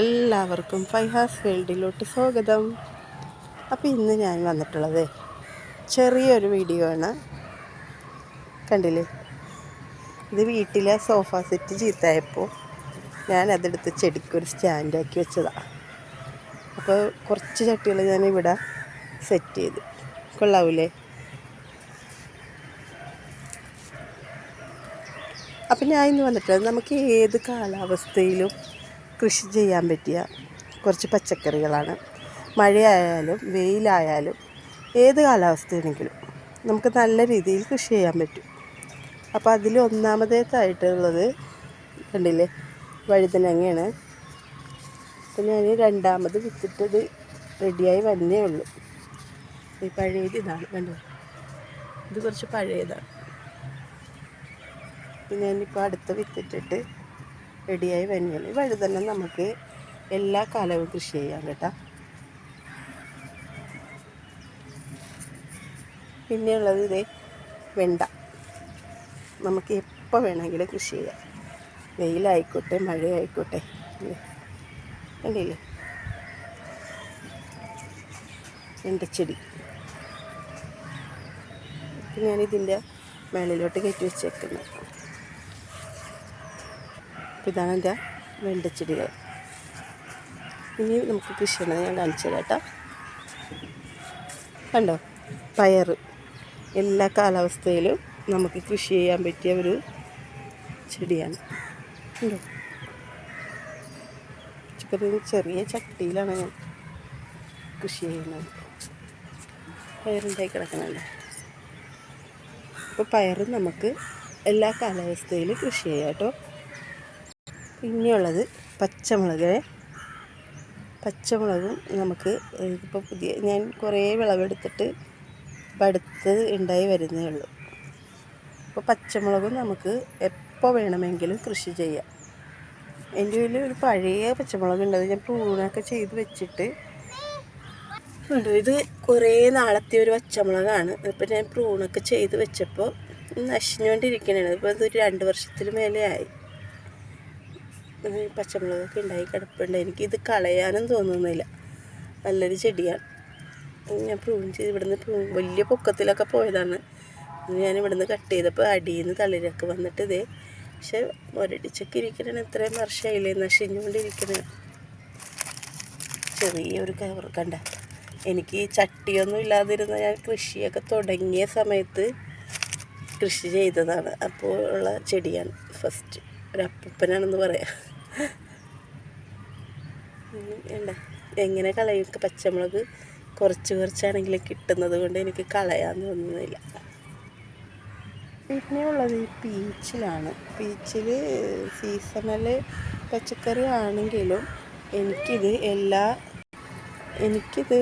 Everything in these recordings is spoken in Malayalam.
എല്ലാവർക്കും ഫൈഹാസ് വേൾഡിലോട്ട് സ്വാഗതം. അപ്പോൾ ഇന്ന് ഞാൻ വന്നിട്ടുള്ളത് ചെറിയൊരു വീഡിയോ ആണ്. കണ്ടില്ലേ? ഇത് വീട്ടിലെ സോഫ സെറ്റ് ചീത്തയായപ്പോൾ ഞാൻ അതെടുത്ത് ചെടിക്കൊരു സ്റ്റാൻഡാക്കി വെച്ചതാണ് അപ്പോൾ കുറച്ച് ചട്ടികൾ ഞാൻ ഇവിടെ സെറ്റ് ചെയ്ത്. കൊള്ളാവൂലേ? അപ്പം ഞാൻ ഇന്ന് വന്നിട്ടുള്ളത് നമുക്ക് ഏത് കാലാവസ്ഥയിലും കൃഷി ചെയ്യാൻ പറ്റിയ കുറച്ച് പച്ചക്കറികളാണ്. മഴയായാലും വെയിലായാലും ഏത് കാലാവസ്ഥയാണെങ്കിലും നമുക്ക് നല്ല രീതിയിൽ കൃഷി ചെയ്യാൻ പറ്റും. അപ്പോൾ അതിൽ ഒന്നാമതേക്കായിട്ടുള്ളത് കണ്ടില്ലേ? വഴുതനങ്ങയാണ്. അപ്പോൾ ഞാൻ രണ്ടാമത് വിത്തിട്ടത് റെഡിയായി വന്നേ ഉള്ളൂ. ഈ പഴയത് ഇതാണ് കണ്ടോ? ഇത് കുറച്ച് പഴയതാണ്. ഞാനിപ്പോൾ അടുത്ത വിത്തിട്ടിട്ട് റെഡിയായി വരുന്നത് ഈ തന്നെ നമുക്ക് എല്ലാ കാലവും കൃഷി ചെയ്യാം കേട്ടോ. പിന്നെയുള്ളത് ഇതേ വെണ്ട. നമുക്ക് എപ്പോൾ വേണമെങ്കിലും കൃഷി ചെയ്യാം. വെയിലായിക്കോട്ടെ മഴയായിക്കോട്ടെ? കണ്ടില്ലേ? വെണ്ടച്ചെടി. ഞാനിതിന്റെ മേളിലോട്ട് കയറ്റി വെച്ചേക്കുന്നത് അപ്പോൾ ഇതാണ് എന്റെ വെണ്ടച്ചെടികൾ. ഇനി നമുക്ക് കൃഷി ചെയ്യണത് ഞാൻ കാണിച്ചു കേട്ടോ. കണ്ടോ? പയർ എല്ലാ കാലാവസ്ഥയിലും നമുക്ക് കൃഷി ചെയ്യാൻ പറ്റിയ ഒരു ചെടിയാണ്. കണ്ടോ? പച്ചക്കറി ചെറിയ ചട്ടിയിലാണ് ഞാൻ കൃഷി ചെയ്യുന്നത്. പയറുണ്ടായി കിടക്കുന്നുണ്ട്. അപ്പോൾ പയർ നമുക്ക് എല്ലാ കാലാവസ്ഥയിലും കൃഷി ചെയ്യാം കേട്ടോ. പിന്നെയുള്ളത് പച്ചമുളക്. പച്ചമുളകും നമുക്ക് ഇപ്പോൾ പുതിയ ഞാൻ കുറേ വിളവെടുത്തിട്ട് ഇപ്പം അടുത്ത് ഉണ്ടായി വരുന്നേ ഉള്ളൂ. അപ്പോൾ പച്ചമുളകും നമുക്ക് എപ്പോൾ വേണമെങ്കിലും കൃഷി ചെയ്യാം. എന്റെ കയ്യിൽ ഒരു പഴയ പച്ചമുളക് ഉണ്ട്. ഞാൻ പ്രൂണൊക്കെ ചെയ്ത് വെച്ചിട്ട് ഇത് കുറേ നാളത്തെ ഒരു പച്ചമുളകാണ്. ഇപ്പം ഞാൻ പ്രൂണൊക്കെ ചെയ്ത് വെച്ചപ്പോൾ നശിഞ്ഞുകൊണ്ടിരിക്കണതാണ് ഇപ്പോൾ ഇതൊരു രണ്ട് വർഷത്തിൽ മേലെ ആയി പച്ചമുളകൊക്കെ ഉണ്ടായി കിടപ്പുണ്ട്. എനിക്കിത് കളയാനും തോന്നുന്നില്ല. നല്ലൊരു ചെടിയാണ്. ഞാൻ പ്രൂൺ ചെയ്ത് ഇവിടുന്ന് പ്രൂൺ വലിയ പൊക്കത്തിലൊക്കെ പോയതാണ്. ഞാൻ ഇവിടുന്ന് കട്ട് ചെയ്തപ്പോൾ അടിയിൽ നിന്ന് തളിരൊക്കെ വന്നിട്ട് ഇതേ പക്ഷെ ഒരടിച്ചൊക്കെ ഇരിക്കണ ഇത്രയും വർഷമായില്ലേ നശിഞ്ഞുകൊണ്ടിരിക്കണേ. ചെറിയൊരു കവർ കണ്ട. എനിക്ക് ചട്ടിയൊന്നും ഇല്ലാതിരുന്ന ഞാൻ കൃഷിയൊക്കെ തുടങ്ങിയ സമയത്ത് കൃഷി ചെയ്തതാണ്. അപ്പോൾ ഉള്ള ചെടിയാണ് ഫസ്റ്റ് ഒരു പറയാ. വേണ്ട എങ്ങനെ കളയും? പച്ചമുളക് കുറച്ച് കുറച്ചാണെങ്കിലും കിട്ടുന്നത് കൊണ്ട് എനിക്ക് കളയാൻ തോന്നുന്നില്ല. പിന്നെ ഉള്ളത് ഈ പീച്ചിലാണ്. പീച്ചിൽ സീസണൽ പച്ചക്കറി ആണെങ്കിലും എനിക്കിത് എല്ലാ എനിക്കിത്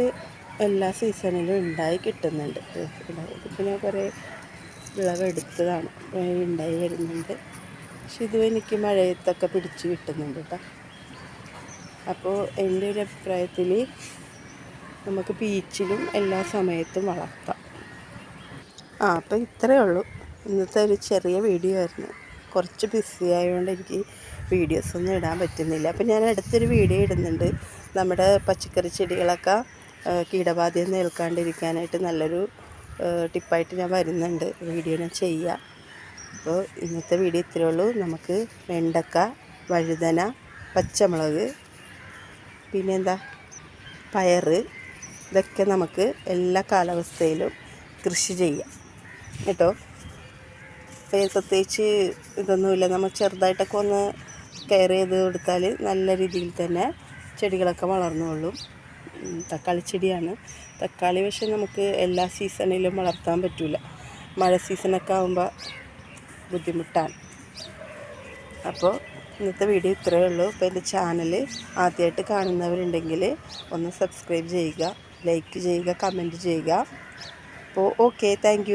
എല്ലാ സീസണിലും ഉണ്ടായി കിട്ടുന്നുണ്ട്. പിന്നെ കുറേ വിളവെടുത്തതാണ് ഉണ്ടായി വരുന്നുണ്ട്. പക്ഷെ ഇതുവരെ എനിക്ക് മഴയത്തൊക്കെ പിടിച്ച് കിട്ടുന്നുണ്ട് കേട്ടോ. അപ്പോൾ എന്റെ ഒരു അഭിപ്രായത്തിൽ നമുക്ക് ബീച്ചിലും എല്ലാ സമയത്തും വളർത്താം. ആ അപ്പം ഇത്രയേ ഉള്ളൂ. ഇന്നത്തെ ഒരു ചെറിയ വീഡിയോ ആയിരുന്നു. കുറച്ച് ബിസി ആയതുകൊണ്ട് എനിക്ക് വീഡിയോസൊന്നും ഇടാൻ പറ്റുന്നില്ല. അപ്പം ഞാൻ അടുത്തൊരു വീഡിയോ ഇടുന്നുണ്ട്. നമ്മുടെ പച്ചക്കറി ചെടികളൊക്കെ കീടബാധയെന്ന് ഏൽക്കാണ്ടിരിക്കാനായിട്ട് നല്ലൊരു ടിപ്പായിട്ട് ഞാൻ വരുന്നുണ്ട്. വീഡിയോ ഞാൻ ചെയ്യാം. അപ്പോൾ ഇന്നത്തെ വീഡിയോ ഇത്രയേ ഉള്ളൂ. നമുക്ക് വെണ്ടക്ക വഴുതന പച്ചമുളക് പിന്നെന്താ? പയർ ഇതൊക്കെ നമുക്ക് എല്ലാ കാലാവസ്ഥയിലും കൃഷി ചെയ്യാം. കേട്ടോ? പ്രത്യേകിച്ച് ഇതൊന്നുമില്ല. നമ്മൾ ചെറുതായിട്ടൊക്കെ ഒന്ന് കെയർ ചെയ്ത് കൊടുത്താൽ നല്ല രീതിയിൽ തന്നെ ചെടികളൊക്കെ വളർന്നുകൊള്ളും തക്കാളി ചെടിയാണ്. തക്കാളി പക്ഷേ നമുക്ക് എല്ലാ സീസണിലും വളർത്താൻ പറ്റില്ല മഴ സീസണൊക്കെ ആകുമ്പോൾ ബുദ്ധിമുട്ടാണ്. അപ്പോൾ ഇന്നത്തെ വീഡിയോ ഇത്രയേ ഉള്ളൂ. അപ്പോൾ എന്റെ ചാനൽ ആദ്യമായിട്ട് കാണുന്നവരുണ്ടെങ്കിൽ ഒന്ന് സബ്സ്ക്രൈബ് ചെയ്യുക ലൈക്ക് ചെയ്യുക കമന്റ് ചെയ്യുക. അപ്പോൾ ഓക്കെ താങ്ക്